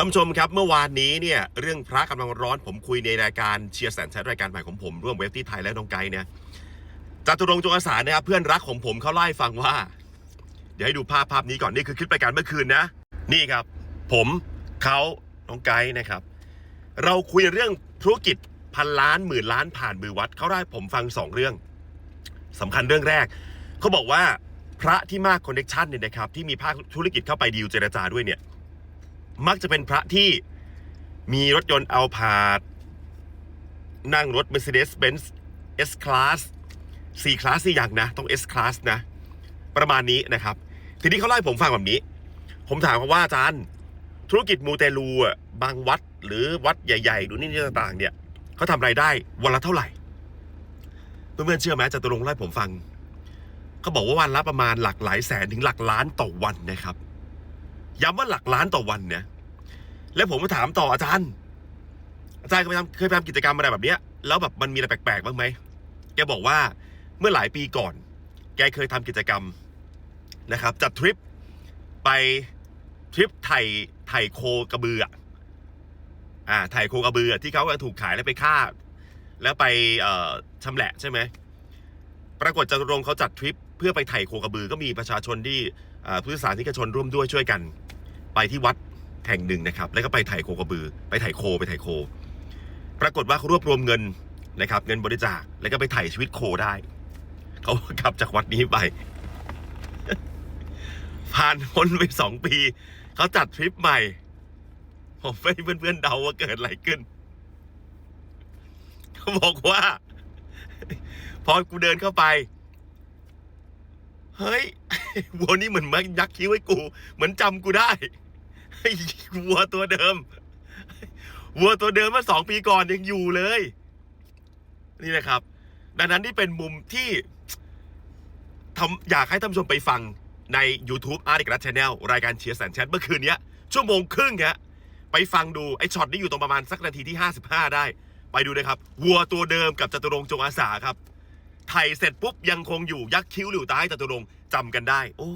ท่านผู้ชมครับเมื่อวานนี้เนี่ยเรื่องพระกำลังร้อนผมคุยในรายการเชียร์แสนแชทรายการใหม่ของผมร่วมเว็บที่ไทยและน้องไกด์เนี่ยจตุรงจงอาสานะครับเพื่อนรักของผมเขาไล่าให้ฟังว่า เดี๋ยวให้ดูภาพภาพนี้ก่อนนี่คือคลิปรายการเมื่อคืนนะ นี่ครับ ผมเขาน้องไกด์นะครับ เราคุยเรื่องธุรกิจพันล้านหมื่นล้านผ่านมือวัดเขาได้ผมฟังสองเรื่องสำคัญเรื่องแรกเขาบอกว่าพระที่มากคอนเนคชันเนี่ยนะครับที่มีภาคธุรกิจเข้าไปดีลเจรจาด้วยเนี่ย มักจะเป็นพระที่มีรถยนต์เอาผาด นั่งรถ Mercedes-Benz S Class C Class สี่อย่างนะ ต้อง S Class นะ ประมาณนี้นะครับ ทีนี้เขาเล่าให้ผมฟังแบบนี้ ผมถามเขาว่าอาจารย์ ธุรกิจมูเตลูอะบางวัดหรือวัดใหญ่ๆ ดูนี่นี่ต่างๆ เนี่ยเขาทำรายได้วันละเท่าไหร่เพื่อนๆเชื่อไหมจตุรงค์เล่าให้ผมฟังเขาบอกว่าวันละประมาณหลักหลายแสนถึงหลักล้านต่อวันนะครับ ย้ำว่าหลักล้านต่อวันเนะแล้วผมก็ถามต่ออาจารย์ อาจารย์เคยทำเคยทำกิจกรรมอะไรแบบเนี้ย แล้วแบบมันมีอะไรแปลกๆบ้างไหมแกบอกว่าเมื่อหลายปีก่อน แกเคยทำกิจกรรมนะครับ จัดทริปไปทริปไถ่ไถ่โคกระบืออ่าไถ่โคกระบือที่เขาถูกขายแล้วไปฆ่า แล้วไปเอ่อชำแหละใช่ไหมปรากฏจตุรงเขาจัดทริปเพื่อไปไถ่โคกระบือก็มีประชาชนที่อ่าพุทธศาสนิกชนร่วมด้วยช่วยกัน ไปที่วัดแห่งหนึ่งนะครับ แล้วก็ไปถ่ายโคกระบือ ไปถ่ายโคไปถ่ายโค ปรากฏว่าเขารวบรวมเงินนะครับ เงินบริจาคแล้วก็ไปถ่ายชีวิตโคได้เขากลับจากวัดนี้ไปผ่านพ้นไปสองปีเขาจัดทริปใหม่ผมให้เพื่อนๆเดาว่าเกิดอะไรขึ้นเขาบอกว่า พอกูเดินเข้าไป เฮ้ยวัวนี่เหมือนมันยักคิ้วให้กู เหมือนจำกูได้ วัวตัวเดิม วัวตัวเดิมเมื่อสองปีก่อนยังอยู่เลย นี่นะครับ ดังนั้นนี่เป็นมุมที่ทำอยากให้ท่านผู้ชมไปฟังใน YouTube อาร์ติกรัชแนลรายการเชียร์แสนแชทเมื่อคืนนี้ชั่วโมงครึ่งฮะไปฟังดู ไอ้ช็อตนี้อยู่ตรงประมาณสักนาทีที่ 55 ได้ ไปดูนะครับ วัวตัวเดิมกับจตุรงจงอาสาครับ ไทยเสร็จปุ๊บยังคงอยู่ยักษ์คิ้วหลิวตาให้จตุรงจำกันได้ โอ้